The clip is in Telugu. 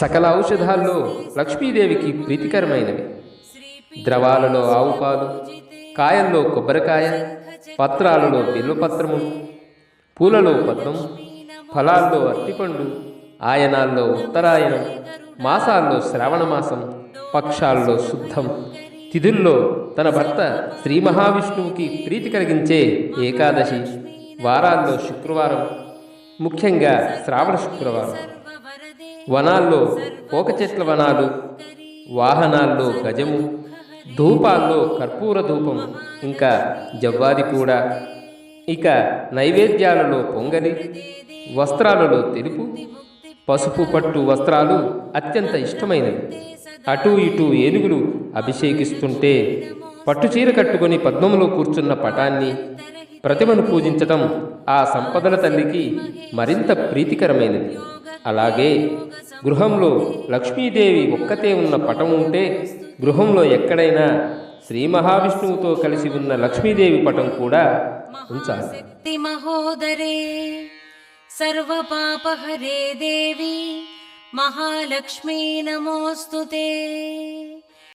సకల ఔషధాల్లో లక్ష్మీదేవికి ప్రీతికరమైనవి. ద్రవాలలో ఆవు పాలు కాయల్లో కొబ్బరికాయ పత్రాలలో బిల్వపత్రము పూలలో పద్మం ఫలాల్లో అత్తిపండు ఆయనాల్లో ఉత్తరాయణం మాసాల్లో శ్రావణమాసం పక్షాల్లో శుద్ధం. తిథుల్లో తన భర్త శ్రీ మహావిష్ణువుకి ప్రీతి కలిగించే ఏకాదశి వారాల్లో శుక్రవారం ముఖ్యంగా శ్రావణ శుక్రవారం. వనాల్లో పోక చెట్ల వనాలు వాహనాల్లో గజము ధూపాల్లో కర్పూర ధూపం ఇంకా జవ్వాది కూడా. ఇక నైవేద్యాలలో పొంగలి వస్త్రాలలో తెలుపు పసుపు పట్టు వస్త్రాలు అత్యంత ఇష్టమైనవి. అటు ఇటు ఏనుగులు అభిషేకిస్తుంటే పట్టుచీర కట్టుకొని పద్మంలో కూర్చున్న పటాన్ని ప్రతిమను పూజించటం ఆ సంపదల తల్లికి మరింత ప్రీతికరమైనది. అలాగే గృహంలో లక్ష్మీదేవి ఒక్కతే ఉన్న పటం ఉంటే గృహంలో ఎక్కడైనా శ్రీ మహావిష్ణువుతో కలిసి ఉన్న లక్ష్మీదేవి పటం కూడా ఉంచాలి. మహోదరే సర్వపాపహరే దేవి మహాలక్ష్మీ నమోస్తుతే.